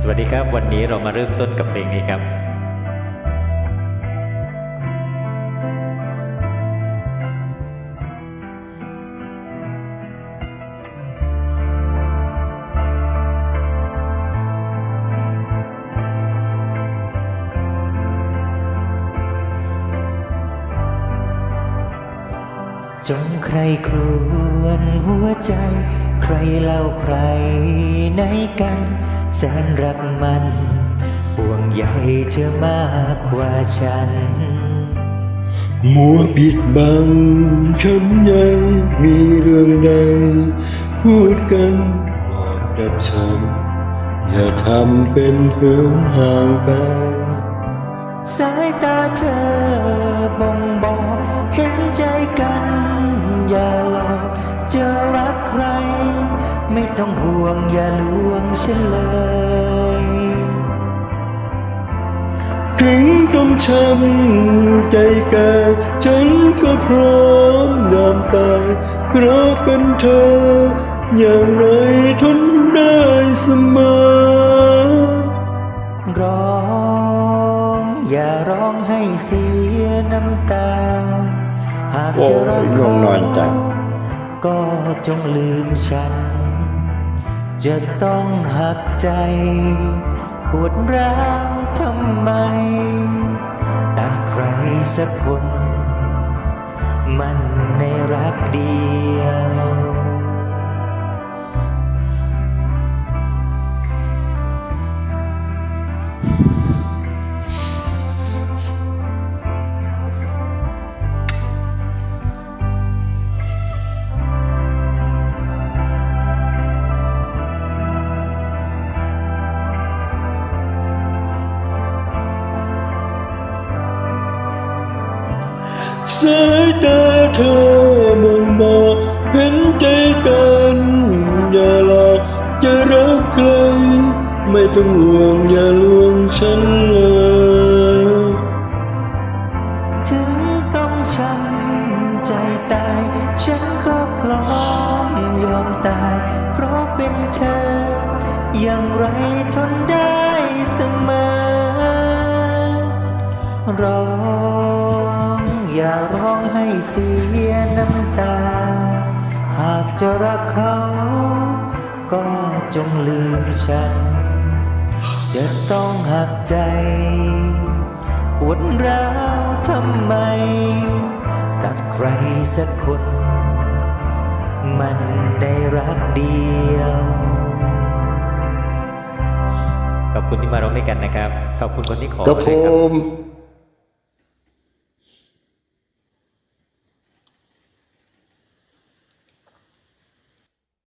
สวัสดีครับวันนี้เรามาเริ่มต้นกับเพลงนี้ครับ จงใครครวญหัวใจ ใครเล่าใครในกัน แสนรักมันห่วงใยเธอมากกว่าฉัน มัวปิดบังฉันใหญ่มีเรื่องใด พูดกันบอกกับฉัน อย่าทำเป็นเหินห่างไป สายตาเธอบ่งบอกเห็นใจกันอย่า ต้องห่วงอย่าลวงฉันเลยถึงต้องช้ำใจแก่ฉันก็พร้อมยอมตายเพราะเป็นเธอ อย่างไรทนได้เสมอร้องอย่าร้องให้เสียน้ำตา หากจะรักโอ้ยง่วงนอนจังก็จงลืมฉัน จะต้องหักใจปวดร้าวทำไมตัดใครสักคน มันในรักเดียว สายตาเธอบ่งบอกเห็นใจกันอย่าหลอกจะรักใคร ไม่ต้องห่วงอย่าลวงฉันเลย ถึงต้องช้ำใจตาย ฉันก็พร้อมยอมตาย เพราะเป็นเธอ อย่างไรทนได้เสมอรอ อย่าร้องให้เสียน้ำตา หากจะรักเขา ก็จงลืมฉัน จะต้องหักใจปวดร้าวทำไม ตัดใครสักคน มันได้รักเดียวขอบคุณที่มาร้องด้วยกันนะครับ ขอบคุณคนที่ขอกับด้ผวยครับม